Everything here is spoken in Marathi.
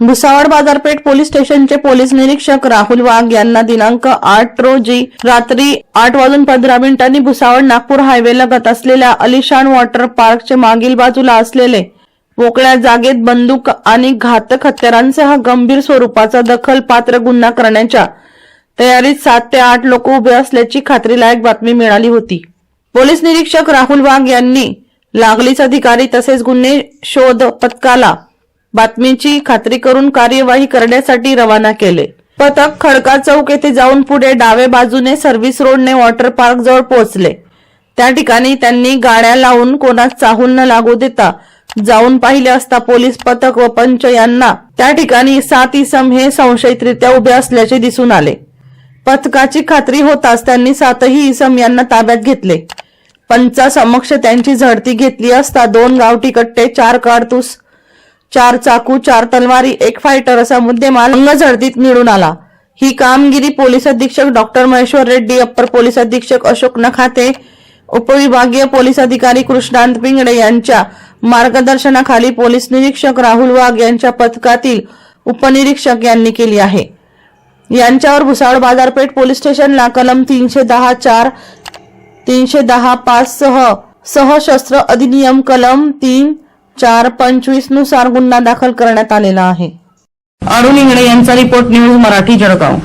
भुसावळ बाजारपेठ पोलीस स्टेशनचे पोलीस निरीक्षक राहुल वाघ यांना दिनांक आठ रोजी रात्री आठ वाजून पंधरा मिनिटांनी भुसावळ नागपूर हायवे लगत असलेल्या अलिशान वॉटर पार्कचे मागील बाजूला असलेले मोकळ्या जागेत बंदूक आणि घातक हत्यारांसह गंभीर स्वरूपाचा दखल पात्र गुन्हा करण्याच्या तयारीत सात ते आठ लोक उभे असल्याची खात्रीलायक बातमी मिळाली होती. पोलीस निरीक्षक राहुल वाघ यांनी लागलीच अधिकारी तसेच गुन्हे शोध पथकाला बातमीची खात्री करून कार्यवाही करण्यासाठी रवाना केले. पथक खडका चौक येथे जाऊन पुढे डावे बाजूने सर्व्हिस रोडने वॉटर पार्क जवळ पोहोचले. त्या ठिकाणी त्यांनी गाड्या लावून कोणास चाहूल न लागू देता जाऊन पाहिले असता पोलीस पथक व पंच यांना त्या ठिकाणी सात इसम हे संशयितरित्या उभे असल्याचे दिसून आले. पथकाची खात्री होताच त्यांनी सातही इसम यांना ताब्यात घेतले. पंचा समक्ष त्यांची झडती घेतली असता दोन गावठी कट्टे चार कारतूस चार चाकू चार तलवारी एक फायटर असा मुद्देमाल अंग झडतीत मिळून आला. ही कामगिरी पोलीस अधीक्षक doctor Maheshwar Reddy upper police अधीक्षक अशोक नखाते उपविभागीय पोलीस अधिकारी कृष्णांत पिंगडे यांच्या मार्गदर्शनाखाली पोलीस निरीक्षक राहुल वाघ यांच्या पथकातील उपनिरीक्षक यांनी केली आहे. यांच्यावर भुसावळ बाजारपेठ पोलीस स्टेशनला कलम तीनशे दहा चार तीनशे दहा पाच सह सहशस्त्र अधिनियम कलम तीन चार पंचवीसनुसार गुन्हा दाखल करण्यात आलेला आहे. अरुण इंगडे यांचा रिपोर्ट न्यूज मराठी जळगाव.